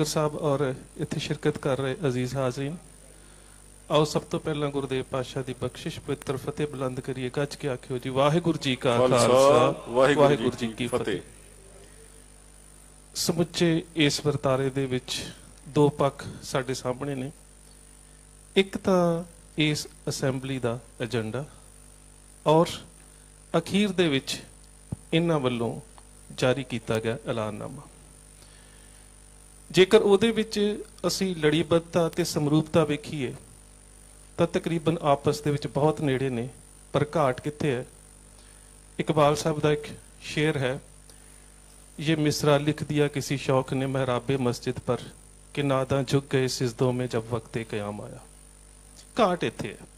Speaker ਸਾਹਿਬ ਔਰ ਇੱਥੇ ਸ਼ਿਰਕਤ ਕਰ ਰਹੇ ਅਜ਼ੀਜ਼ ਹਾਜ਼ਰੀਨ ਆਓ ਸਭ ਤੋਂ ਪਹਿਲਾਂ ਗੁਰਦੇਵ ਪਾਤਸ਼ਾਹ ਦੀ ਬਖਸ਼ਿਸ਼ ਪਵਿੱਤਰ ਫਤਿਹ ਬੁਲੰਦ ਕਰੀਏ। ਗੱਜ ਕੇ ਆਖਿਓ ਜੀ ਵਾਹਿਗੁਰੂ ਜੀ ਕਾ ਖਾਲਸਾ ਵਾਹਿਗੁਰੂ ਜੀ ਕੀ ਫਤਿਹ। ਸਮੁੱਚੇ ਇਸ ਵਰਤਾਰੇ ਦੇ ਵਿੱਚ ਦੋ ਪੱਖ ਸਾਡੇ ਸਾਹਮਣੇ ਨੇ। ਇੱਕ ਤਾਂ ਇਸ ਅਸੈਂਬਲੀ ਦਾ ਏਜੰਡਾ ਔਰ ਅਖੀਰ ਦੇ ਵਿੱਚ ਇਹਨਾਂ ਵੱਲੋਂ ਜਾਰੀ ਕੀਤਾ ਗਿਆ ਐਲਾਨਨਾਮਾ। ਜੇਕਰ ਉਹਦੇ ਵਿੱਚ ਅਸੀਂ ਲੜੀਬੱਧਤਾ ਤੇ ਸਮਰੂਪਤਾ ਵੇਖੀਏ, ਤਾਂ ਤਕਰੀਬਨ ਆਪਸ ਦੇ ਵਿੱਚ ਬਹੁਤ ਨੇੜੇ ਨੇ, ਪਰ ਘਾਟ ਕਿੱਥੇ ਹੈ? ਇਕਬਾਲ ਸਾਹਿਬ ਦਾ ਇੱਕ ਸ਼ੇਰ ਹੈ ਇਹ ਮਿਸਰਾ ਲਿਖ ਦਿਆ ਕਿਸੇ ਸ਼ੌਕ ਨੇ ਮਹਿਰਾਬੇ ਮਸਜਿਦ ਪਰ, ਕਿ ਨਾਦਾਂ ਝੁੱਕ ਗਏ ਸਿਜਦੋਂ ਮੇ ਜਬ ਵਕਤੇ ਕਿਆਮ ਆਇਆ। ਘਾਟ ਇੱਥੇ ਹੈ।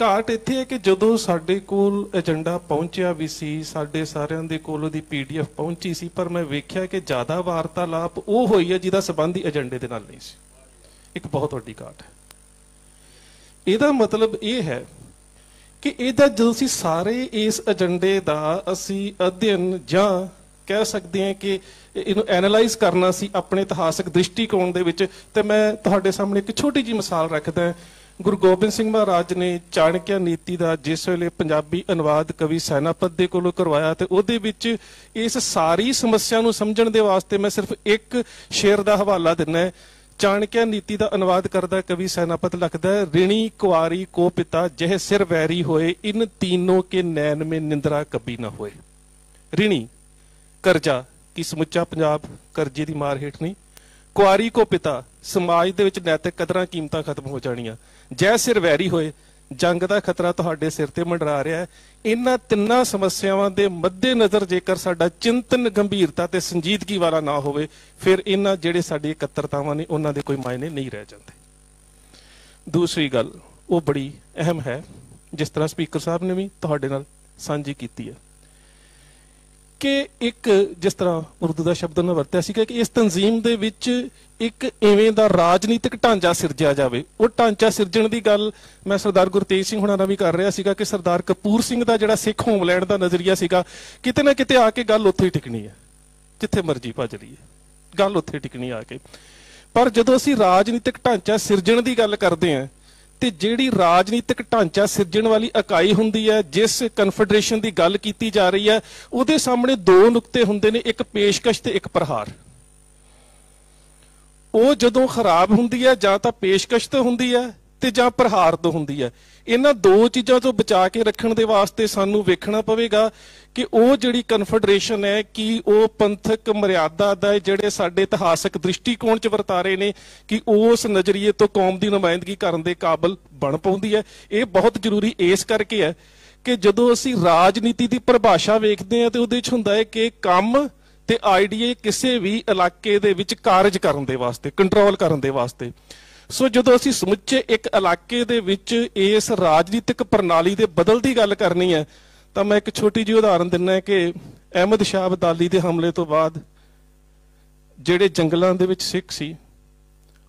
ਘਾਟ ਇੱਥੇ ਹੈ ਕਿ ਜਦੋਂ ਸਾਡੇ ਕੋਲ ਏਜੰਡਾ ਪਹੁੰਚਿਆ ਵੀ ਸੀ, ਸਾਡੇ ਸਾਰਿਆਂ ਦੇ ਕੋਲ ਉਹਦੀ ਪੀਡੀਐਫ ਪਹੁੰਚੀ ਸੀ, ਪਰ ਮੈਂ ਵੇਖਿਆ ਕਿ ਜ਼ਿਆਦਾ ਵਾਰਤਾਲਾਪ ਉਹ ਹੋਈ ਹੈ ਜਿਹਦਾ ਸਬੰਧੀ ਏਜੰਡੇ ਦੇ ਨਾਲ ਨਹੀਂ ਸੀ। ਇੱਕ ਬਹੁਤ ਵੱਡੀ ਘਾਟ ਹੈ। ਇਹਦਾ ਮਤਲਬ ਇਹ ਹੈ ਕਿ ਇਹਦਾ ਜਦੋਂ ਅਸੀਂ ਸਾਰੇ ਇਸ ਏਜੰਡੇ ਦਾ ਅਸੀਂ ਅਧਿਐਨ ਜਾਂ ਕਹਿ ਸਕਦੇ ਹਾਂ ਕਿ ਇਹਨੂੰ ਐਨਾਲਾਈਜ਼ ਕਰਨਾ ਸੀ ਆਪਣੇ ਇਤਿਹਾਸਕ ਦ੍ਰਿਸ਼ਟੀਕੋਣ ਦੇ ਵਿੱਚ, ਤੇ ਮੈਂ ਤੁਹਾਡੇ ਸਾਹਮਣੇ ਇੱਕ ਛੋਟੀ ਜੀ ਮਿਸਾਲ ਰੱਖਦਾ ਹਾਂ ਗੁਰੂ ਗੋਬਿੰਦ ਸਿੰਘ ਮਹਾਰਾਜ ਨੇ ਚਾਣਕਿਆ ਨੀਤੀ ਦਾ ਜਿਸ ਵੇਲੇ ਪੰਜਾਬੀ ਅਨੁਵਾਦ ਕਵੀ ਸੈਨਾਪਤ ਦੇ ਕੋਲੋਂ ਕਰਵਾਇਆ ਤੇ ਉਹਦੇ ਵਿੱਚ ਇਸ ਸਾਰੀ ਸਮੱਸਿਆ ਨੂੰ ਸਮਝਣ ਦੇ ਵਾਸਤੇ ਮੈਂ ਸਿਰਫ ਇੱਕ ਸ਼ੇਰ ਦਾ ਹਵਾਲਾ ਦਿੰਨਾ ਹੈ। ਚਾਣਕਿਆ ਨੀਤੀ ਦਾ ਅਨੁਵਾਦ ਕਰਦਾ ਕਵੀ ਸੈਨਾਪਤ ਲਿਖਦਾ ਰਿਣੀ ਕੁਆਰੀ ਕੋ ਪਿਤਾ, ਜਹ ਸਿਰ ਵੈਰੀ ਹੋਏ, ਇਨ ਤੀਨੋਂ ਕੇ ਨੈਣ ਮੇ ਨਿੰਦਰਾ ਕਬੀ ਨਾ ਹੋਏ। ਰਿਣੀ, ਕਰਜ਼ਾ, ਕੀ ਸਮੁੱਚਾ ਪੰਜਾਬ ਕਰਜ਼ੇ ਦੀ ਮਾਰ ਹੇਠ ਨਹੀਂ। ਕੁਆਰੀ ਕੋ ਪਿਤਾ, ਸਮਾਜ ਦੇ ਵਿੱਚ ਨੈਤਿਕ ਕਦਰਾਂ ਕੀਮਤਾਂ ਖਤਮ ਹੋ ਜਾਣੀਆਂ। ਜੈ ਸਿਰ ਵੈਰੀ ਹੋਏ, ਜੰਗ ਦਾ ਖਤਰਾ ਤੁਹਾਡੇ ਸਿਰ ਤੇ ਮੰਡਰਾ ਰਿਹਾ ਹੈ। ਇਹਨਾਂ ਤਿੰਨਾਂ ਸਮੱਸਿਆਵਾਂ ਦੇ ਮੱਦੇ ਨਜ਼ਰ ਜੇਕਰ ਸਾਡਾ ਚਿੰਤਨ ਗੰਭੀਰਤਾ ਤੇ ਸੰਜੀਦਗੀ ਵਾਲਾ ਨਾ ਹੋਵੇ, ਫਿਰ ਇਹਨਾਂ ਜਿਹੜੇ ਸਾਡੀ ਇਕੱਤਰਤਾਵਾਂ ਨੇ, ਉਹਨਾਂ ਦੇ ਕੋਈ ਮਾਇਨੇ ਨਹੀਂ ਰਹਿ ਜਾਂਦੇ। ਦੂਸਰੀ ਗੱਲ, ਉਹ ਬੜੀ ਅਹਿਮ ਹੈ। ਜਿਸ ਤਰ੍ਹਾਂ ਸਪੀਕਰ ਸਾਹਿਬ ਨੇ ਵੀ ਤੁਹਾਡੇ ਨਾਲ ਸਾਂਝੀ ਕੀਤੀ ਹੈ। ਕਿ ਇੱਕ ਜਿਸ ਤਰ੍ਹਾਂ ਉਰਦੂ ਦਾ ਸ਼ਬਦ ਉਹਨਾਂ ਵਰਤਿਆ ਸੀਗਾ ਕਿ ਇਸ ਤਨਜ਼ੀਮ ਦੇ ਵਿੱਚ ਇੱਕ ਇਵੇਂ ਦਾ ਰਾਜਨੀਤਿਕ ਢਾਂਚਾ ਸਿਰਜਿਆ ਜਾਵੇ। ਉਹ ਢਾਂਚਾ ਸਿਰਜਣ ਦੀ ਗੱਲ ਮੈਂ ਸਰਦਾਰ ਗੁਰਤੇਜ ਸਿੰਘ ਹੁਣਾਂ ਨਾਲ ਵੀ ਕਰ ਰਿਹਾ ਸੀਗਾ ਕਿ ਸਰਦਾਰ ਕਪੂਰ ਸਿੰਘ ਦਾ ਜਿਹੜਾ ਸਿੱਖ ਹੋਮਲੈਂਡ ਦਾ ਨਜ਼ਰੀਆ ਸੀਗਾ, ਕਿਤੇ ਨਾ ਕਿਤੇ ਆ ਕੇ ਗੱਲ ਉੱਥੇ ਹੀ ਟਿਕਣੀ ਹੈ, ਜਿੱਥੇ ਮਰਜ਼ੀ ਭੱਜ ਲਈਏ। ਗੱਲ ਉੱਥੇ ਟਿਕਣੀ ਆ ਕੇ। ਪਰ ਜਦੋਂ ਅਸੀਂ ਰਾਜਨੀਤਿਕ ਢਾਂਚਾ ਸਿਰਜਣ ਦੀ ਗੱਲ ਕਰਦੇ ਹਾਂ ਤੇ ਜਿਹੜੀ ਰਾਜਨੀਤਿਕ ਢਾਂਚਾ ਸਿਰਜਣ ਵਾਲੀ ਇਕਾਈ ਹੁੰਦੀ ਹੈ, ਜਿਸ ਕਨਫੈਡਰੇਸ਼ਨ ਦੀ ਗੱਲ ਕੀਤੀ ਜਾ ਰਹੀ ਹੈ, ਉਹਦੇ ਸਾਹਮਣੇ ਦੋ ਨੁਕਤੇ ਹੁੰਦੇ ਨੇ, ਇੱਕ ਪੇਸ਼ਕਸ਼ ਤੇ ਇੱਕ ਪ੍ਰਹਾਰ। ਉਹ ਜਦੋਂ ਖਰਾਬ ਹੁੰਦੀ ਹੈ ਜਾਂ ਤਾਂ ਪੇਸ਼ਕਸ਼ ਤੋਂ ਹੁੰਦੀ ਹੈ ਤੇ ਜਾਂ ਪ੍ਰਹਾਰ ਤੋਂ ਹੁੰਦੀ ਹੈ। ਇਹਨਾਂ ਦੋ ਚੀਜ਼ਾਂ ਤੋਂ ਬਚਾ ਕੇ ਰੱਖਣ ਦੇ ਵਾਸਤੇ ਸਾਨੂੰ ਵੇਖਣਾ ਪਵੇਗਾ ਕਿ ਉਹ ਜਿਹੜੀ ਕਨਫੈਡਰੇਸ਼ਨ ਹੈ, ਕਿ ਉਹ ਪੰਥਕ ਮਰਿਆਦਾ ਦਾ ਜਿਹੜੇ ਸਾਡੇ ਇਤਿਹਾਸਕ ਦ੍ਰਿਸ਼ਟੀਕੋਣ 'ਚ ਵਰਤਾਰੇ ਨੇ, ਕਿ ਉਸ ਨਜ਼ਰੀਏ ਤੋਂ ਕੌਮ ਦੀ ਨੁਮਾਇੰਦਗੀ ਕਰਨ ਦੇ ਕਾਬਿਲ ਬਣ ਪਾਉਂਦੀ ਹੈ। ਇਹ ਬਹੁਤ ਜ਼ਰੂਰੀ ਇਸ ਕਰਕੇ ਹੈ ਕਿ ਜਦੋਂ ਅਸੀਂ ਰਾਜਨੀਤੀ ਦੀ ਪਰਿਭਾਸ਼ਾ ਵੇਖਦੇ ਹਾਂ, ਤੇ ਉਹਦੇ 'ਚ ਹੁੰਦਾ ਹੈ ਕਿ ਕੰਮ ਤੇ ਆਈਡੀਏ ਕਿਸੇ ਵੀ ਇਲਾਕੇ ਦੇ ਵਿੱਚ ਕਾਰਜ ਕਰਨ ਦੇ ਵਾਸਤੇ ਕੰਟਰੋਲ ਕਰਨ ਦੇ ਵਾਸਤੇ। ਸੋ ਜਦੋਂ ਅਸੀਂ ਸਮੁੱਚੇ ਇੱਕ ਇਲਾਕੇ ਦੇ ਵਿੱਚ ਇਸ ਰਾਜਨੀਤਿਕ ਪ੍ਰਣਾਲੀ ਦੇ ਬਦਲ ਦੀ ਗੱਲ ਕਰਨੀ ਹੈ, ਤਾਂ ਮੈਂ ਇੱਕ ਛੋਟੀ ਜਿਹੀ ਉਦਾਹਰਨ ਦਿੰਨਾ ਕਿ ਅਹਿਮਦ ਸ਼ਾਹ ਅਬਦਾਲੀ ਦੇ ਹਮਲੇ ਤੋਂ ਬਾਅਦ ਜਿਹੜੇ ਜੰਗਲਾਂ ਦੇ ਵਿੱਚ ਸਿੱਖ ਸੀ,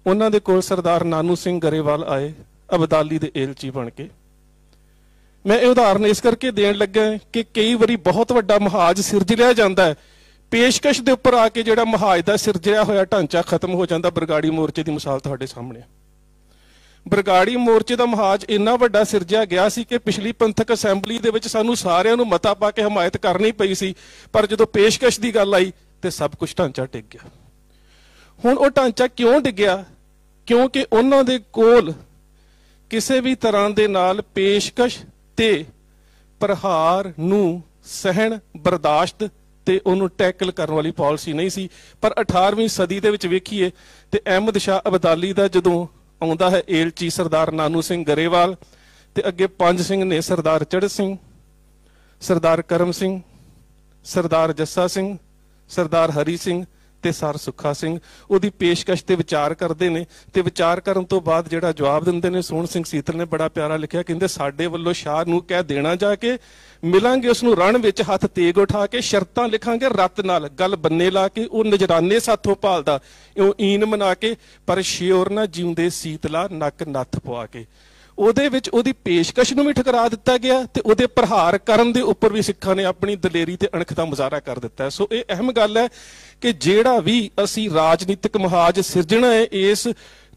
ਉਹਨਾਂ ਦੇ ਕੋਲ ਸਰਦਾਰ ਨਾਨੂ ਸਿੰਘ ਗਰੇਵਾਲ ਆਏ, ਅਬਦਾਲੀ ਦੇ ਏਲਚੀ ਬਣ ਕੇ। ਮੈਂ ਇਹ ਉਦਾਹਰਨ ਇਸ ਕਰਕੇ ਦੇਣ ਲੱਗਾ ਕਿ ਕਈ ਵਾਰੀ ਬਹੁਤ ਵੱਡਾ ਮਹਾਜ ਸਿਰਜ ਲਿਆ ਜਾਂਦਾ ਹੈ ਪੇਸ਼ਕਸ਼ ਦੇ ਉੱਪਰ ਆ ਕੇ ਜਿਹੜਾ ਮਹਾਜ ਦਾ ਸਿਰਜਿਆ ਹੋਇਆ, ਢਾਂਚਾ ਖਤਮ ਹੋ ਜਾਂਦਾ ਬਰਗਾੜੀ ਮੋਰਚੇ ਦੀ ਮਿਸਾਲ ਤੁਹਾਡੇ ਸਾਹਮਣੇ। ਬਰਗਾੜੀ ਮੋਰਚੇ ਦਾ ਮਹਾਜ ਇੰਨਾ ਵੱਡਾ ਸਿਰਜਿਆ ਗਿਆ ਸੀ ਕਿ ਪਿਛਲੀ ਪੰਥਕ ਅਸੈਂਬਲੀ ਦੇ ਵਿੱਚ ਸਾਨੂੰ ਸਾਰਿਆਂ ਨੂੰ ਮਤਾ ਪਾ ਕੇ ਹਮਾਇਤ ਕਰਨੀ ਪਈ ਸੀ, ਪਰ ਜਦੋਂ ਪੇਸ਼ਕਸ਼ ਦੀ ਗੱਲ ਆਈ ਤੇ ਸਭ ਕੁਝ ਢਾਂਚਾ ਡਿੱਗ ਗਿਆ। ਹੁਣ ਉਹ ਢਾਂਚਾ ਕਿਉਂ ਡਿੱਗਿਆ? ਕਿਉਂਕਿ ਉਹਨਾਂ ਦੇ ਕੋਲ ਕਿਸੇ ਵੀ ਤਰ੍ਹਾਂ ਦੇ ਨਾਲ ਪੇਸ਼ਕਸ਼ ਤੇ ਪ੍ਰਹਾਰ ਨੂੰ ਸਹਿਣ, ਬਰਦਾਸ਼ਤ ਤੇ ਉਹਨੂੰ ਟੈਕਲ ਕਰਨ ਵਾਲੀ ਪਾਲਿਸੀ ਨਹੀਂ ਸੀ। ਪਰ 18ਵੀਂ ਸਦੀ ਦੇ ਵਿੱਚ ਵੇਖੀਏ ਤੇ ਅਹਿਮਦ ਸ਼ਾਹ ਅਬਦਾਲੀ ਦਾ ਜਦੋਂ ਆਉਂਦਾ ਹੈ ਏਲਚੀ ਸਰਦਾਰ ਨਾਨੂ ਸਿੰਘ ਗਰੇਵਾਲ ਤੇ ਅੱਗੇ ਪੰਜ ਸਿੰਘ ਨੇ ਸਰਦਾਰ ਚੜ੍ਹ ਸਿੰਘ, ਸਰਦਾਰ ਕਰਮ ਸਿੰਘ, ਸਰਦਾਰ ਜੱਸਾ ਸਿੰਘ, ਸਰਦਾਰ ਹਰੀ ਸਿੰਘ ਤੇ ਸਰ ਸੁੱਖਾ ਸਿੰਘ, ਉਹਦੀ ਪੇਸ਼ਕਸ਼ ਤੇ ਵਿਚਾਰ ਕਰਦੇ ਨੇ ਤੇ ਵਿਚਾਰ ਕਰਨ ਤੋਂ ਬਾਅਦ ਜਿਹੜਾ ਜਵਾਬ ਦਿੰਦੇ ਨੇ, ਸੋਹਣ ਸਿੰਘ ਸੀਤਲ ਨੇ ਬੜਾ ਪਿਆਰਾ ਲਿਖਿਆ, ਕਹਿੰਦੇ ਸਾਡੇ ਵੱਲੋਂ ਸ਼ਾਹ ਨੂੰ ਕਹਿ ਦੇਣਾ ਜਾ ਕੇ ਮਿਲਾਂਗੇ ਉਸ ਨੂੰ ਰਣ ਵਿੱਚ ਹੱਥ ਤੇਗ ਉਠਾ ਕੇ ਸ਼ਰਤਾਂ ਲਿਖਾਂਗੇ, ਰੱਤ ਨਾਲ ਗੱਲ ਬੰਨੇ ਲਾ ਕੇ, ਉਹ ਨਜਰਾਨੇ ਸਾਥੋਂ ਭਾਲਦਾ ਉਹ ਈਨ ਮਨਾ ਕੇ, ਪਰ ਸ਼ਿਓਰ ਨਾ ਜਿਉਂਦੇ ਸੀਤਲਾ ਨੱਕ ਨੱਥ ਪਵਾ ਕੇ। ਉਹਦੇ ਵਿੱਚ ਉਹਦੀ ਪੇਸ਼ਕਸ਼ ਨੂੰ ਵੀ ਠੁਕਰਾ ਦਿੱਤਾ ਗਿਆ ਤੇ ਉਹਦੇ ਪ੍ਰਹਾਰ ਕਰਨ ਦੇ ਉੱਪਰ ਵੀ ਸਿੱਖਾਂ ਨੇ ਆਪਣੀ ਦਲੇਰੀ ਤੇ ਅਣਖ ਦਾ ਮੁਜ਼ਾਹਰਾ ਕਰ ਦਿੱਤਾ ਸੋ ਇਹ ਅਹਿਮ ਗੱਲ ਹੈ ਕਿ ਜਿਹੜਾ ਵੀ ਅਸੀਂ ਰਾਜਨੀਤਿਕ ਮਹਾਜ ਸਿਰਜਣਾ ਹੈ ਇਸ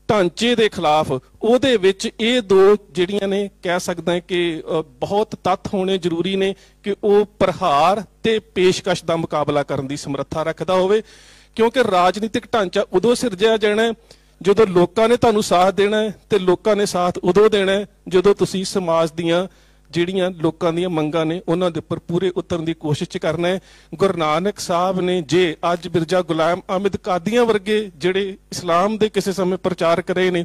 ਢਾਂਚੇ ਦੇ ਖਿਲਾਫ, ਉਹਦੇ ਵਿੱਚ ਇਹ ਦੋ ਜਿਹੜੀਆਂ ਨੇ ਕਹਿ ਸਕਦਾ ਕਿ ਬਹੁਤ ਤੱਥ ਹੋਣੇ ਜ਼ਰੂਰੀ ਨੇ ਕਿ ਉਹ ਪ੍ਰਹਾਰ ਤੇ ਪੇਸ਼ਕਸ਼ ਦਾ ਮੁਕਾਬਲਾ ਕਰਨ ਦੀ ਸਮਰੱਥਾ ਰੱਖਦਾ ਹੋਵੇ, ਕਿਉਂਕਿ ਰਾਜਨੀਤਿਕ ਢਾਂਚਾ ਉਦੋਂ ਸਿਰਜਿਆ ਜਾਣਾ ਹੈ ਜਦੋਂ ਲੋਕਾਂ ਨੇ ਤੁਹਾਨੂੰ ਸਾਥ ਦੇਣਾ ਹੈ ਤੇ ਲੋਕਾਂ ਨੇ ਸਾਥ ਉਦੋਂ ਦੇਣਾ ਹੈ ਜਦੋਂ ਤੁਸੀਂ ਸਮਾਜ ਦੀਆਂ ਜਿਹੜੀਆਂ ਲੋਕਾਂ ਦੀਆਂ ਮੰਗਾਂ ਨੇ ਉਹਨਾਂ ਦੇ ਉੱਪਰ ਪੂਰੇ ਉਤਰਨ ਦੀ ਕੋਸ਼ਿਸ਼ ਕਰਨਾ ਹੈ। ਗੁਰੂ ਨਾਨਕ ਸਾਹਿਬ ਨੇ ਜੇ ਅੱਜ ਬਿਰਜਾ ਗੁਲਾਮ ਅਹਿਮਦ ਕਾਦੀਆਂ ਵਰਗੇ ਜਿਹੜੇ ਇਸਲਾਮ ਦੇ ਕਿਸੇ ਸਮੇਂ ਪ੍ਰਚਾਰ ਕਰੇ ਨੇ,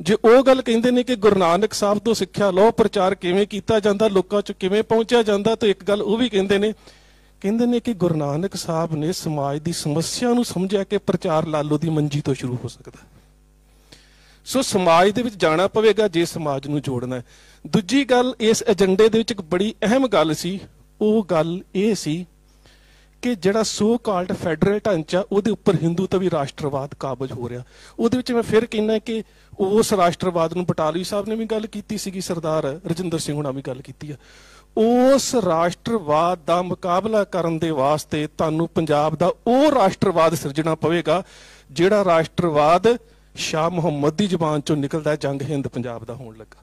ਜੇ ਉਹ ਗੱਲ ਕਹਿੰਦੇ ਨੇ ਕਿ ਗੁਰੂ ਨਾਨਕ ਸਾਹਿਬ ਤੋਂ ਸਿੱਖਿਆ ਲਓ, ਪ੍ਰਚਾਰ ਕਿਵੇਂ ਕੀਤਾ ਜਾਂਦਾ, ਲੋਕਾਂ 'ਚ ਕਿਵੇਂ ਪਹੁੰਚਿਆ ਜਾਂਦਾ, ਤਾਂ ਇੱਕ ਗੱਲ ਉਹ ਵੀ ਕਹਿੰਦੇ ਨੇ ਕਹਿੰਦੇ ਨੇ ਕਿ ਗੁਰੂ ਨਾਨਕ ਸਾਹਿਬ ਨੇ ਸਮਾਜ ਦੀ ਸਮੱਸਿਆ ਨੂੰ ਸਮਝਿਆ ਕਿ ਪ੍ਰਚਾਰ ਲਾਲੋ ਦੀ ਮੰਜੀ ਤੋਂ ਸ਼ੁਰੂ ਹੋ ਸਕਦਾ ਹੈ। ਸੋ ਸਮਾਜ ਦੇ ਵਿੱਚ ਜਾਣਾ ਪਵੇਗਾ, ਜੇ ਸਮਾਜ ਨੂੰ ਜੋੜਨਾ ਹੈ। ਦੂਜੀ ਗੱਲ, ਇਸ ਏਜੰਡੇ ਦੇ ਵਿੱਚ ਇੱਕ ਬੜੀ ਅਹਿਮ ਗੱਲ ਸੀ। ਉਹ ਗੱਲ ਇਹ ਸੀ ਕਿ ਜਿਹੜਾ ਸੋ ਕਾਲਡ ਫੈਡਰਲ ਢਾਂਚਾ, ਉਹਦੇ ਉੱਪਰ ਹਿੰਦੂਤਵੀ ਰਾਸ਼ਟਰਵਾਦ ਕਾਬਜ ਹੋ ਰਿਹਾ। ਉਹਦੇ ਵਿੱਚ ਮੈਂ ਫਿਰ ਕਹਿੰਦਾ ਕਿ ਉਸ ਰਾਸ਼ਟਰਵਾਦ ਨੂੰ ਬਟਾਲਵੀ ਸਾਹਿਬ ਨੇ ਵੀ ਗੱਲ ਕੀਤੀ ਸੀਗੀ, ਸਰਦਾਰ ਰਜਿੰਦਰ ਸਿੰਘ ਹੁਣਾਂ ਵੀ ਗੱਲ ਕੀਤੀ ਆ। ਉਸ ਰਾਸ਼ਟਰਵਾਦ ਦਾ ਮੁਕਾਬਲਾ ਕਰਨ ਦੇ ਵਾਸਤੇ ਤੁਹਾਨੂੰ ਪੰਜਾਬ ਦਾ ਉਹ ਰਾਸ਼ਟਰਵਾਦ ਸਿਰਜਣਾ ਪਵੇਗਾ, ਜਿਹੜਾ ਰਾਸ਼ਟਰਵਾਦ ਸ਼ਾਹ ਮੁਹੰਮਦ ਦੀ ਜ਼ੁਬਾਨ ਚੋਂ ਨਿਕਲਦਾ ਜੰਗ ਹਿੰਦ ਪੰਜਾਬ ਦਾ ਹੋਣ ਲੱਗਾ।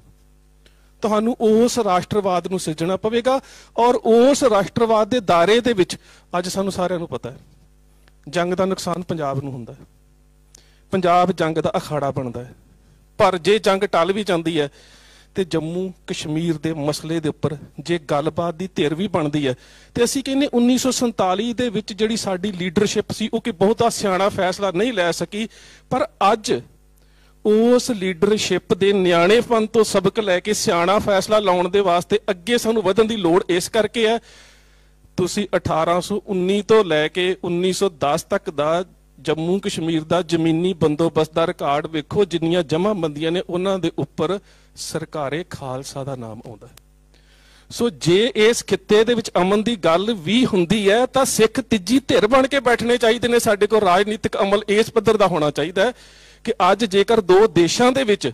ਤੁਹਾਨੂੰ ਉਸ ਰਾਸ਼ਟਰਵਾਦ ਨੂੰ ਸਿਰਜਣਾ ਪਵੇਗਾ ਔਰ ਉਸ ਰਾਸ਼ਟਰਵਾਦ ਦੇ ਦਾਇਰੇ ਦੇ ਵਿੱਚ ਅੱਜ ਸਾਨੂੰ ਸਾਰਿਆਂ ਨੂੰ ਪਤਾ ਹੈ, ਜੰਗ ਦਾ ਨੁਕਸਾਨ ਪੰਜਾਬ ਨੂੰ ਹੁੰਦਾ ਹੈ। ਪੰਜਾਬ ਜੰਗ ਦਾ ਅਖਾੜਾ ਬਣਦਾ ਹੈ। ਪਰ ਜੇ ਜੰਗ ਟਲ ਵੀ ਜਾਂਦੀ ਹੈ ਤੇ ਜੰਮੂ ਕਸ਼ਮੀਰ ਦੇ ਮਸਲੇ ਦੇ ਉੱਪਰ ਜੇ ਗੱਲਬਾਤ ਦੀ ਧਿਰ ਵੀ ਬਣਦੀ ਹੈ, ਤੇ ਅਸੀਂ ਕਹਿੰਨੇ 1947 ਦੇ ਵਿੱਚ ਜਿਹੜੀ ਸਾਡੀ ਲੀਡਰਸ਼ਿਪ ਸੀ, ਉਹ ਕਿ ਬਹੁਤਾ ਸਿਆਣਾ ਫੈਸਲਾ ਨਹੀਂ ਲੈ ਸਕੀ, ਪਰ ਅੱਜ ਉਸ ਲੀਡਰਸ਼ਿਪ ਦੇ ਨਿਆਣੇਪਨ ਤੋਂ ਸਬਕ ਲੈ ਕੇ ਸਿਆਣਾ ਫੈਸਲਾ ਲਾਉਣ ਦੇ ਵਾਸਤੇ ਅੱਗੇ ਸਾਨੂੰ ਵਧਣ ਦੀ ਲੋੜ ਇਸ ਕਰਕੇ ਹੈ। ਤੁਸੀਂ 1819 ਤੋਂ ਲੈ ਕੇ 1910 ਤੱਕ ਦਾ ਜੰਮੂ ਕਸ਼ਮੀਰ ਦਾ ਜ਼ਮੀਨੀ ਬੰਦੋਬਸਤ ਦਾ ਰਿਕਾਰਡ ਵੇਖੋ, ਜਿੰਨੀਆਂ ਜਮ੍ਹਾਂਬੰਦੀਆਂ ਨੇ ਉਹਨਾਂ ਦੇ ਉੱਪਰ ਸਰਕਾਰੇ ਖਾਲਸਾ ਦਾ ਨਾਮ ਆਉਂਦਾ ਹੈ। ਸੋ ਜੇ ਇਸ ਖਿੱਤੇ ਦੇ ਵਿੱਚ ਅਮਨ ਦੀ ਗੱਲ ਵੀ ਹੁੰਦੀ ਹੈ, ਤਾਂ ਸਿੱਖ ਤੀਜੀ ਧਿਰ ਬਣ ਕੇ ਬੈਠਣੇ ਚਾਹੀਦੇ ਨੇ। ਸਾਡੇ ਕੋਲ ਰਾਜਨੀਤਿਕ ਅਮਲ ਇਸ ਪੱਧਰ ਦਾ ਹੋਣਾ ਚਾਹੀਦਾ ਹੈ ਕਿ ਅੱਜ ਜੇਕਰ ਦੋ ਦੇਸ਼ਾਂ ਦੇ ਵਿੱਚ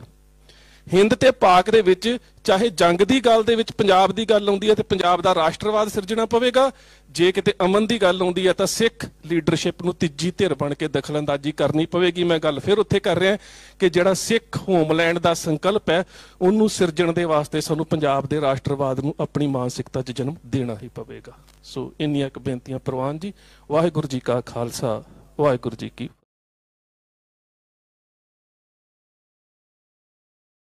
ਹਿੰਦ ਤੇ ਪਾਕ ਦੇ ਵਿੱਚ ਚਾਹੇ ਜੰਗ ਦੀ ਗੱਲ ਦੇ ਵਿੱਚ ਪੰਜਾਬ ਦੀ ਗੱਲ ਆਉਂਦੀ ਹੈ ਤੇ ਪੰਜਾਬ ਦਾ ਰਾਸ਼ਟਰਵਾਦ ਸਿਰਜਣਾ ਪਵੇਗਾ। ਜੇ ਕਿਤੇ ਅਮਨ ਦੀ ਗੱਲ ਆਉਂਦੀ ਹੈ ਤਾਂ ਸਿੱਖ ਲੀਡਰਸ਼ਿਪ ਨੂੰ ਤੀਜੀ ਧਿਰ ਬਣ ਕੇ ਦਖਲਅੰਦਾਜ਼ੀ ਕਰਨੀ ਪਵੇਗੀ। ਮੈਂ ਗੱਲ ਫਿਰ ਉੱਥੇ ਕਰ ਰਿਹਾ ਕਿ ਜਿਹੜਾ ਸਿੱਖ ਹੋਮਲੈਂਡ ਦਾ ਸੰਕਲਪ ਹੈ, ਉਹਨੂੰ ਸਿਰਜਣ ਦੇ ਵਾਸਤੇ ਸਾਨੂੰ ਪੰਜਾਬ ਦੇ ਰਾਸ਼ਟਰਵਾਦ ਨੂੰ ਆਪਣੀ ਮਾਨਸਿਕਤਾ 'ਚ ਜਨਮ ਦੇਣਾ ਹੀ ਪਵੇਗਾ। ਸੋ ਇੰਨੀਆਂ ਕੁ ਬੇਨਤੀਆਂ ਪ੍ਰਵਾਨ ਜੀ, ਵਾਹਿਗੁਰੂ ਜੀ ਕਾ ਖਾਲਸਾ, ਵਾਹਿਗੁਰੂ ਜੀ ਕੀ